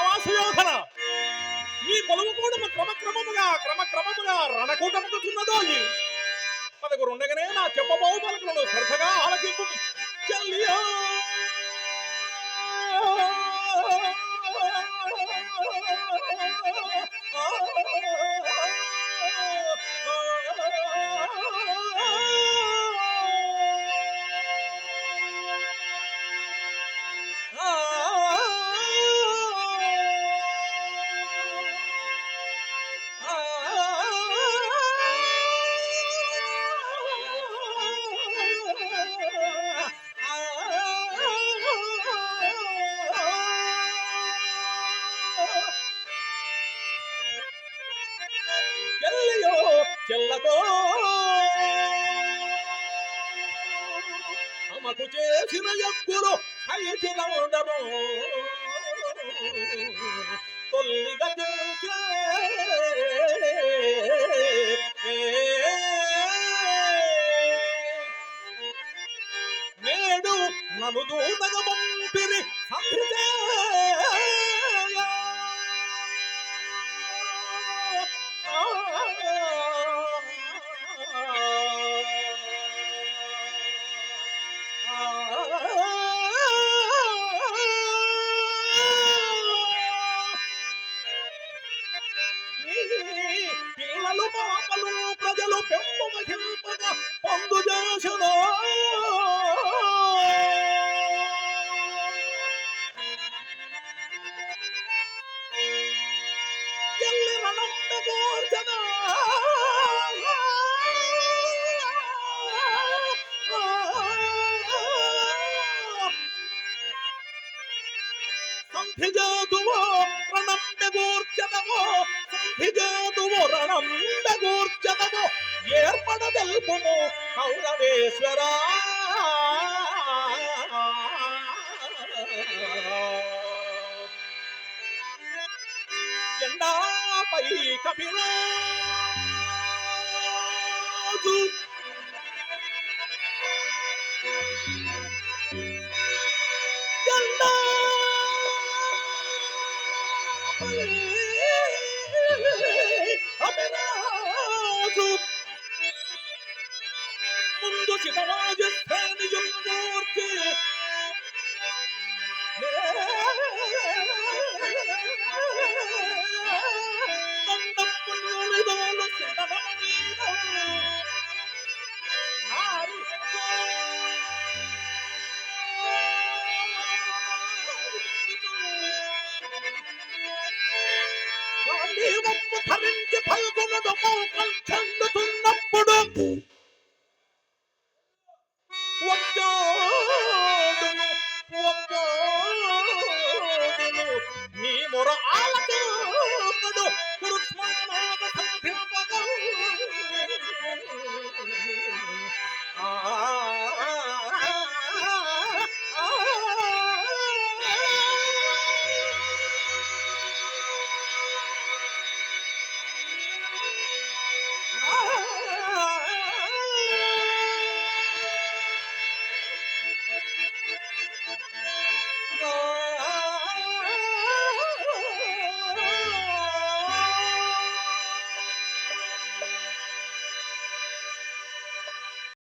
ఆవాసయోధన ఈ కొలువు కూడా క్రమక్రమముగా క్రమక్రమముగా రణకూటముకుతున్నదో పదగురుండగానే నా చెప్పబోవు పలుకులను శ్రద్ధగా ఆలకింపు. చెల్లియా. చెల్లియో చెల్లతో అమకు చేసిన ఎప్పురు అయితే ఉండము నన్ను దూతగా పంపిరి. పిల్లలు పాపలు ప్రజలు పెంపు మహింపగా పొందు చేసిన రణంద గోర్చన సంధిజాతువో రణంద సంధిజాతువో రణంద గోర్చనవో ఏర్పడదల్పుము కౌరవేశ్వరా Copa e Campeonato. Yeah. ధరించి పల్గొనడము కంచెందుతున్నప్పుడు